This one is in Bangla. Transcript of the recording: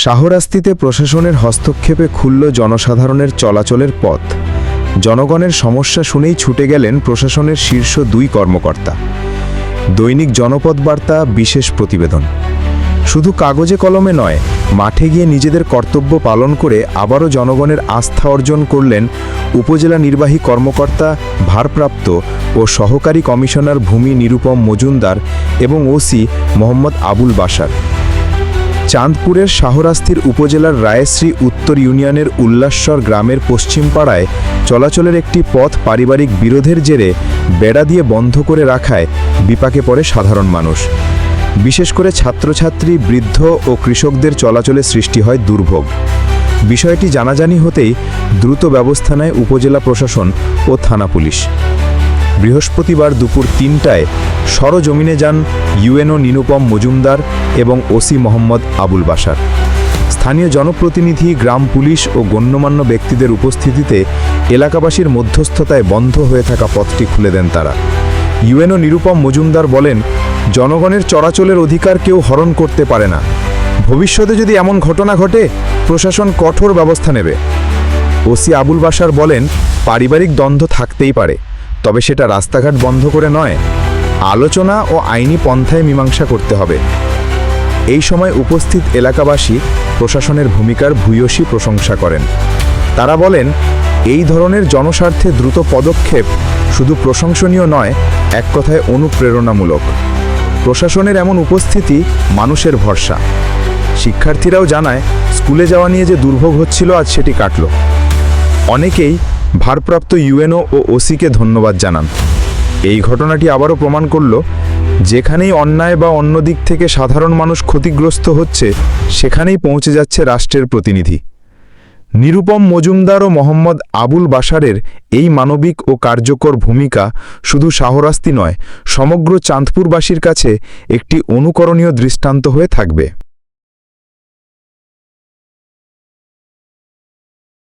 শাহরাস্তিতে প্রশাসনের হস্তক্ষেপে খুলল জনসাধারণের চলাচলের পথ। জনগণের সমস্যা শুনেই ছুটে গেলেন প্রশাসনের শীর্ষ দুই কর্মকর্তা। দৈনিক জনপদ বার্তা, বিশেষ প্রতিবেদন। শুধু কাগজে কলমে নয়, মাঠে গিয়ে নিজেদের কর্তব্য পালন করে আবারও জনগণের আস্থা অর্জন করলেন উপজেলা নির্বাহী কর্মকর্তা, ভারপ্রাপ্ত ও সহকারী কমিশনার ভূমি নিরুপম মজুমদার এবং ওসি মোহাম্মদ আবুল বাশার। চাঁদপুরের শাহরাস্তির উপজেলার রায়শ্রী উত্তর ইউনিয়নের উল্লাসর গ্রামের পশ্চিম পাড়ায় চলাচলের একটি পথ পারিবারিক বিরোধের জেরে বেড়া দিয়ে বন্ধ করে রাখায় বিপাকে পড়ে সাধারণ মানুষ। বিশেষ করে ছাত্রছাত্রী, বৃদ্ধ ও কৃষকদের চলাচলে সৃষ্টি হয় দুর্ভোগ। বিষয়টি জানাজানি হতেই দ্রুত ব্যবস্থা নেয় উপজেলা প্রশাসন ও থানা পুলিশ। বৃহস্পতিবার দুপুর তিনটায় সরজমিনে যান ইউএনও নিরুপম মজুমদার এবং ওসি মোহাম্মদ আবুল বাশার। স্থানীয় জনপ্রতিনিধি, গ্রাম পুলিশ ও গণ্যমান্য ব্যক্তিদের উপস্থিতিতে এলাকাবাসীর মধ্যস্থতায় বন্ধ হয়ে থাকা পথটি খুলে দেন তারা। ইউএনও নিরুপম মজুমদার বলেন, জনগণের চলাচলের অধিকার কেউ হরণ করতে পারে না। ভবিষ্যতে যদি এমন ঘটনা ঘটে, প্রশাসন কঠোর ব্যবস্থা নেবে। ওসি আবুল বাশার বলেন, পারিবারিক দ্বন্দ্ব থাকতেই পারে। তবে সেটা রাস্তাঘাট বন্ধ করে নয়, আলোচনা ও আইনি পন্থায় মীমাংসা করতে হবে। এই সময় উপস্থিত এলাকাবাসী প্রশাসনের ভূমিকার ভূয়সী প্রশংসা করেন। তারা বলেন, এই ধরনের জনস্বার্থে দ্রুত পদক্ষেপ শুধু প্রশংসনীয় নয়, এক কথায় অনুপ্রেরণামূলক। প্রশাসনের এমন উপস্থিতি মানুষের ভরসা। শিক্ষার্থীরাও জানায়, স্কুলে যাওয়া নিয়ে যে দুর্ভোগ হচ্ছিল, আজ সেটি কাটল। অনেকেই ভারপ্রাপ্ত ইউএনও ও ওসিকে ধন্যবাদ জানান। এই ঘটনাটি আবারও প্রমাণ করল, যেখানেই অন্যায় বা অন্য দিক থেকে সাধারণ মানুষ ক্ষতিগ্রস্ত হচ্ছে, সেখানেই পৌঁছে যাচ্ছে রাষ্ট্রের প্রতিনিধি। নিরুপম মজুমদার ও মোহাম্মদ আবুল বাশারের এই মানবিক ও কার্যকর ভূমিকা শুধু শাহরাস্তি নয়, সমগ্র চাঁদপুরবাসীর কাছে একটি অনুকরণীয় দৃষ্টান্ত হয়ে থাকবে।